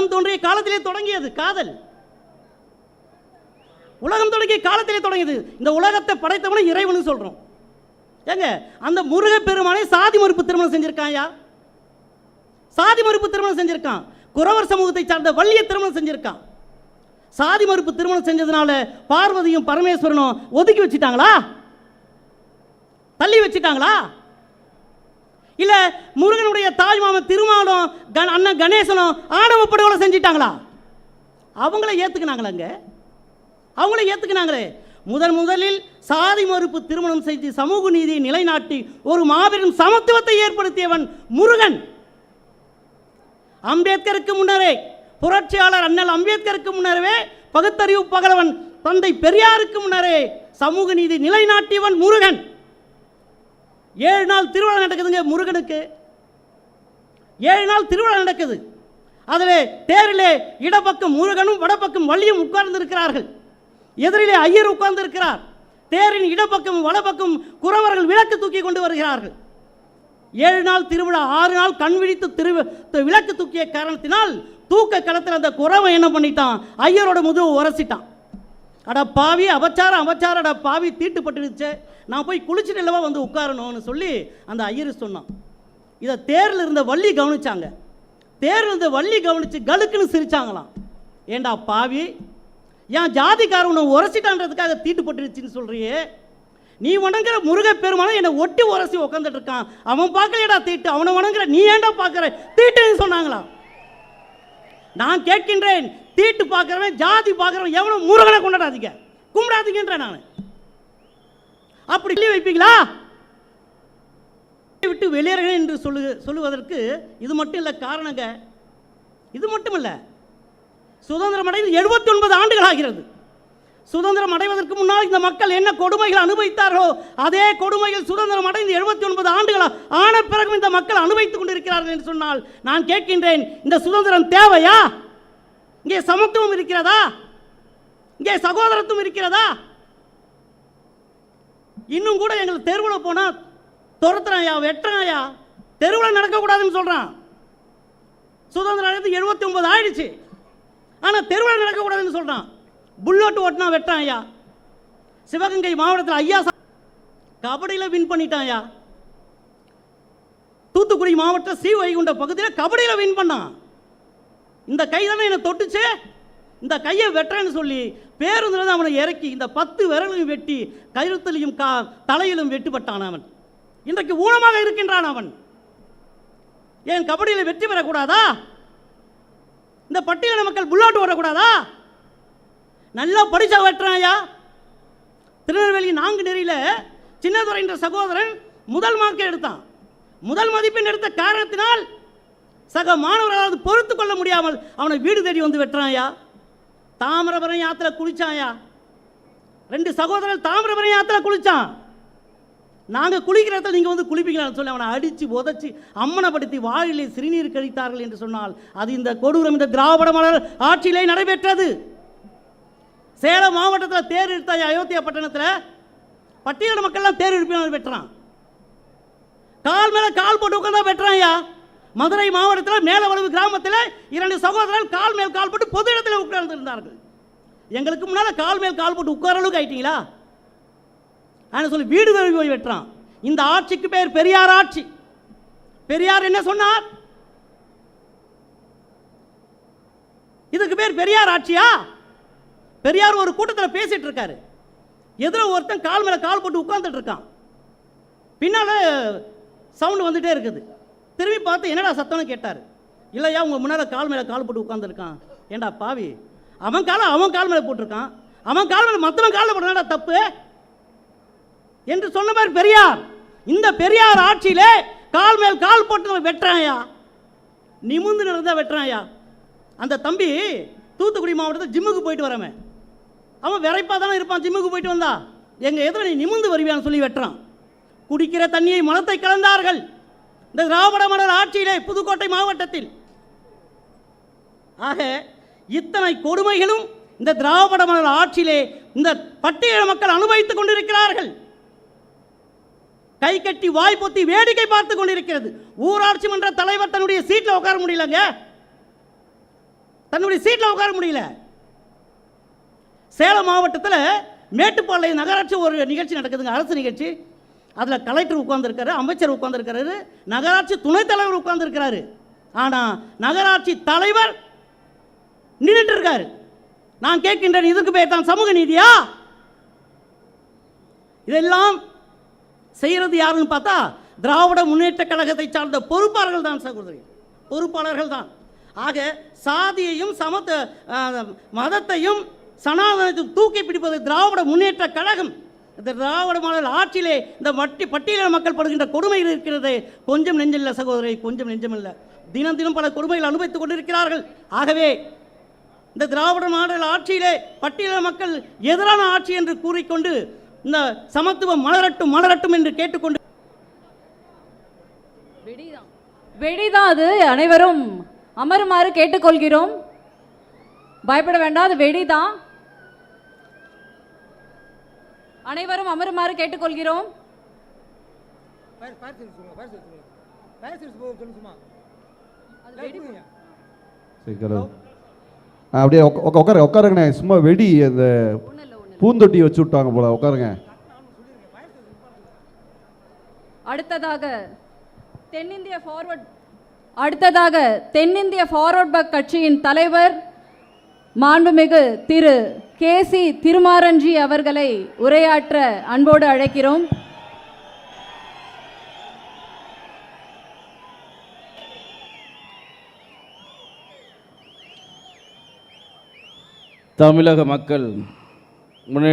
உலகம் தோன்றிய காலத்திலே தொடங்கியது காதல். உலகம் தொடங்கிய காலத்திலே தொடங்கியது. இந்த உலகத்தை படைத்தவனை இறைவனு சொல்றோம். ஏங்க அந்த முருக பெருமானை சாதி மறுப்பு திருமணம் செஞ்சிருக்காயா சாதி மறுப்பு திருமணம் செஞ்சிருக்கான். குறவர் சமூகத்தை சார்ந்த வள்ளிய திருமணம் செஞ்சிருக்கான். சாதி மறுப்பு திருமணம் செஞ்சதுனால பார்வதியும் பரமேஸ்வரனும் ஒதுக்கி வச்சுட்டாங்களா? தள்ளி வச்சுட்டாங்களா? இல்லை முருகனுடைய தாய் மாமன் திருமாலும் கண் அண்ணன் கணேசனும் ஆணவ படுகொலை செஞ்சிட்டாங்களா? அவங்கள ஏத்துக்கினாங்களாங்க? அவங்கள ஏற்றுக்கினாங்களே முதன் முதலில் சாதி மறுப்பு திருமணம் செய்து சமூக நீதியை நிலைநாட்டி ஒரு மாபெரும் சமத்துவத்தை ஏற்படுத்தியவன் முருகன். அம்பேத்கருக்கு முன்னரே புரட்சியாளர் அண்ணல் அம்பேத்கருக்கு முன்னரே பகுத்தறிவு பகலவன் தந்தை பெரியாருக்கு முன்னரே சமூக நீதி நிலைநாட்டியவன் முருகன். ஏழு நாள் திருவிழா நடக்குதுங்க முருகனுக்கு. ஏழு நாள் திருவிழா நடக்குது. அதில் தேரிலே இடப்பக்கம் முருகனும் வடப்பக்கம் வள்ளியும் உட்கார்ந்து இருக்கிறார்கள் எதிரிலே ஐயர் உட்கார்ந்திருக்கிறார். தேரின் இடப்பக்கம் வலப்பக்கம் குறவர்கள் விளக்கு தூக்கி கொண்டு வருகிறார்கள். ஏழு நாள் திருவிழா ஆறு நாள் கண் விழித்து திரு விளக்கு தூக்கிய காரணத்தினால் தூக்க களத்தில் அந்த குறவன் என்ன பண்ணிட்டான்? ஐயரோட முதுகு உரசிட்டான். அட பாவி அபச்சாரம் அபச்சாரம் அட பாவி தீட்டுப்பட்டுடுச்சே நான் போய் குளிச்சுட்டு இல்லவா வந்து உட்காரணும்னு சொல்லி அந்த ஐயர் சொன்னான். இதை தேரில் இருந்த வள்ளி கவனிச்சாங்க. தேரில் இருந்த வள்ளி கவனிச்சு கலுக்குன்னு சிரிச்சாங்களாம். ஏண்டா பாவி ஏன் ஜாதிக்காரன் உன்னை உரசிட்டான்றதுக்காக தீட்டுப்பட்டுடுச்சின்னு சொல்கிறியே நீ வணங்குற முருக பெருமானம் என்னை ஒட்டி உரசி உட்காந்துட்டு இருக்கான். அவன் பார்க்கலையடா தீட்டு அவனை வணங்குற நீ ஏன்டா பார்க்குற? தீட்டுன்னு சொன்னாங்களாம். நான் கேட்கின்றேன் தீட்டு பார்க்குறவன் ஜாதி பார்க்குறவன் எவனும் முருகனை கொண்டாடாதீங்க. கும்பிடாதீங்கன்றேன் நான். அப்படி சொல்லி வைப்பீங்களா? விட்டு வெளியேறுகிறேன் என்று சொல்லு சொல்லுவதற்கு இது மட்டும் இல்லை காரணங்க. இது மட்டும் இல்லை. சுதந்திரம் அடைந்து எழுபத்தி ஒன்பது ஆண்டுகள் ஆகிறது. சுதந்திரம் அடைவதற்கு முன்னால் இந்த மக்கள் என்ன கொடுமைகள் அனுபவித்தார்களோ அதே கொடுமைகள் சுதந்திரம் அடைந்து எழுபத்தி ஒன்பது ஆண்டுகளாக ஆன பிறகும் இந்த மக்கள் அனுபவித்துக் கொண்டிருக்கிறார்கள் என்று சொன்னால் நான் கேட்கின்றேன் இந்த சுதந்திரம் தேவையா? இங்கே சமத்துவம் இருக்கிறதா? இங்கே சகோதரத்துவம் இருக்கிறதா? இன்னும் கூட எங்களுக்கு தெருவில் போனால் துரத்துறாயா வெட்டுறாயா? தெருவில் நடக்கக்கூடாதுன்னு சொல்கிறான் சுதந்திரம் அடைந்து எழுபத்தி ஒன்பது ஆயிடுச்சு. ஆனால் தெருவில் நடக்கக்கூடாதுன்னு சொல்கிறான் புல்லட் ஓட்டினா வெட்டான் ஐயா. சிவகங்கை மாவட்டத்தில் ஐயா கபடியில் வின் பண்ணிட்டான் ஐயா. தூத்துக்குடி மாவட்டம் சி வைகுண்ட பகுதியில் கபடியில் வின் பண்ணான். இந்த கை தானே என்னை தொட்டுச்சு? இந்த கையை வெட்டுறேன்னு சொல்லி பேருந்தில் தான் அவனை இறக்கி இந்த பத்து விரலையும் வெட்டி கழுத்திலையும் கா தலையிலும் வெட்டுப்பட்டான் அவன். இன்றைக்கு ஊனமாக இருக்கின்றான் அவன். ஏன் கபடியில் வெற்றி பெறக்கூடாதா? இந்த பட்டியலின மக்கள் புல்லாட்டு ஓடக்கூடாதா? நல்லா படித்த வெட்டுறான் ஐயா. திருநெல்வேலி நான்கு நெறியில் சின்னதுரை என்ற சகோதரன் முதல் மார்க்கை எடுத்தான். முதல் மதிப்பெண் எடுத்த காரணத்தினால் சக மாணவர்களாவது பொறுத்து கொள்ள முடியாமல் அவனை வீடு தேடி வந்து வெட்டுறாயா தாமிரபுரம் தாமிரபரணி ஆத்துல ரெண்டு சகோதரர் தாமிரபரணி ஆத்துல குளிச்சான். நாங்கள் குளிக்கிற இடத்துல நீங்கள் வந்து குளிப்பீங்களான்னு சொல்லி அவனை அடித்து உதச்சி அம்மனப்படுத்தி வாயிலே சிறுநீர் கழித்தார்கள் என்று சொன்னால் அது இந்த கொடூரம் இந்த திராவிட மலர் ஆட்சியிலே நடைபெற்றது. சேலம் மாவட்டத்தில் தேர் இழுத்தாய் அயோத்தியா பட்டணத்தில் பட்டியலின மக்கள்லாம் தேர் இழுப்பினர் வெட்டுறான். கால் மேலே கால் போட்டு உட்காந்தா வெட்டுறான்யா மதுரை மாவட்டத்தில் மேலவளவு கிராமத்தில் இரண்டு சகோதரர்கள் கால் மேல் கால் போட்டு பொது இடத்துல உட்கார்ந்து இருந்தார்கள் எங்களுக்கு முன்னால் கால் மேல் கால் போட்டு உட்கார அளவுக்கு ஆயிட்டீங்களா? ஆனால் சொல்லி வீடு தழுவி போய் வெட்டுறான். இந்த ஆட்சிக்கு பேர் பெரியார் ஆட்சி. பெரியார் என்ன சொன்னார்? இதுக்கு பேர் பெரியார் ஆட்சியா? பெரியார் ஒரு கூட்டத்தில் பேசிட்டு இருக்காரு. எதிர ஒருத்தன் கால் மேலே கால் போட்டு உட்கார்ந்துட்டு இருக்கான். பின்னால் சவுண்டு வந்துட்டே இருக்குது. திரும்பி பார்த்து என்னடா சத்தம்னு கேட்டார். இல்லையா உங்கள் முன்னால் கால் மேலே கால் போட்டு உட்காந்துருக்கான் ஏண்டா பாவி? அவன் காலை அவன் கால் மேலே போட்டிருக்கான். அவன் கால் மேலே மற்றவன் காலில் போடுறாடா தப்பு? என்று சொன்ன மாதிரி பெரியார் இந்த பெரியார் ஆட்சியிலே கால் மேல் கால் போட்டு வெட்டுறாயா நிமிந்து நடந்தா வெட்டுறாயா அந்த தம்பி தூத்துக்குடி மாவட்டத்தில் ஜிம்முக்கு போயிட்டு வரவன். அவன் விரைப்பாக தானே இருப்பான் ஜிம்முக்கு போயிட்டு வந்தா. எங்கள் எதிர நீ நிமிந்து வருவியான்னு சொல்லி வெட்டுறான். குடிக்கிற தண்ணியை மனத்தை கலந்தார்கள். இந்த திராவிட மலர் ஆட்சியிலே புதுக்கோட்டை மாவட்டத்தில். ஆக இத்தனை கொடுமைகளும் இந்த திராவிட மலர் ஆட்சியிலே இந்த பட்டியல மக்கள் அனுபவித்துக் கொண்டிருக்கிறார்கள். கை கட்டி வாய் பொத்தி வேடிக்கை பார்த்து கொண்டிருக்கிறது. ஊராட்சி மன்ற தலைவர் தன்னுடைய சீட்டில் உட்கார முடியலங்க. தன்னுடைய சீட்டில் உட்கார முடியல. சேலம் மாவட்டத்தில் மேட்டுப்பாளையம் நகராட்சி ஒரு நிகழ்ச்சி நடக்குதுங்க அரசு நிகழ்ச்சி. அதில் கலெக்டர் உட்காந்துருக்காரு அமைச்சர் உட்கார்ந்திருக்காரு நகராட்சி துணைத் தலைவர் ஆனால் நகராட்சி தலைவர் நின்றுட்டு இருக்காரு நான் கேட்கின்றேன் இதுக்கு பேர் தான் சமூக நீதியா? இதெல்லாம் செய்கிறது யாருன்னு பார்த்தா திராவிட முன்னேற்ற கழகத்தை சார்ந்த பொறுப்பாளர்கள் தான் சகோதரி. பொறுப்பாளர்கள் தான். ஆக சாதியையும் சமத்த மதத்தையும் சனாதனத்தை தூக்கி பிடிப்பது திராவிட முன்னேற்ற கழகம். இந்த திராவிட மாடல் ஆட்சியிலே இந்த மட்டி பட்டியலின மக்கள் படுகின்ற கொடுமைகள் இருக்கிறது. கொஞ்சம் நெஞ்சில்லை சகோதரி கொஞ்சம் நெஞ்சமில்லை. தினம் தினம் பல கொடுமைகள் அனுபவித்துக் கொண்டிருக்கிறார்கள். ஆகவே இந்த திராவிட மாடல் ஆட்சியிலே பட்டியலின மக்கள் எதிரான ஆட்சி என்று கூறிக்கொண்டு இந்த சமத்துவம் மலரட்டும் மலரட்டும் என்று கேட்டுக்கொண்டு வெடிதான். வெடிதான் அது. அனைவரும் அமருமாறு கேட்டுக்கொள்கிறோம். பயப்பட வேண்டாம் அது வெடிதான். சரி கலவு ஆ அப்படியே உட்காருங்க உட்காருங்கண்ணே சும்மா வெடி அந்த பூந்தொட்டி வச்சு விட்டாங்க போல உட்காருங்க அடுத்ததாக தென்னிந்திய ஃபார்வர்ட் அடுத்ததாக தென்னிந்திய ஃபார்வர்ட் பக் கட்சியின் தலைவர் மாண்புமிகு திரு கே சி திருமாரஞ்சி அவர்களை உரையாற்ற அன்போடு அழைக்கிறோம். தமிழக மக்கள் முன்னேற்ற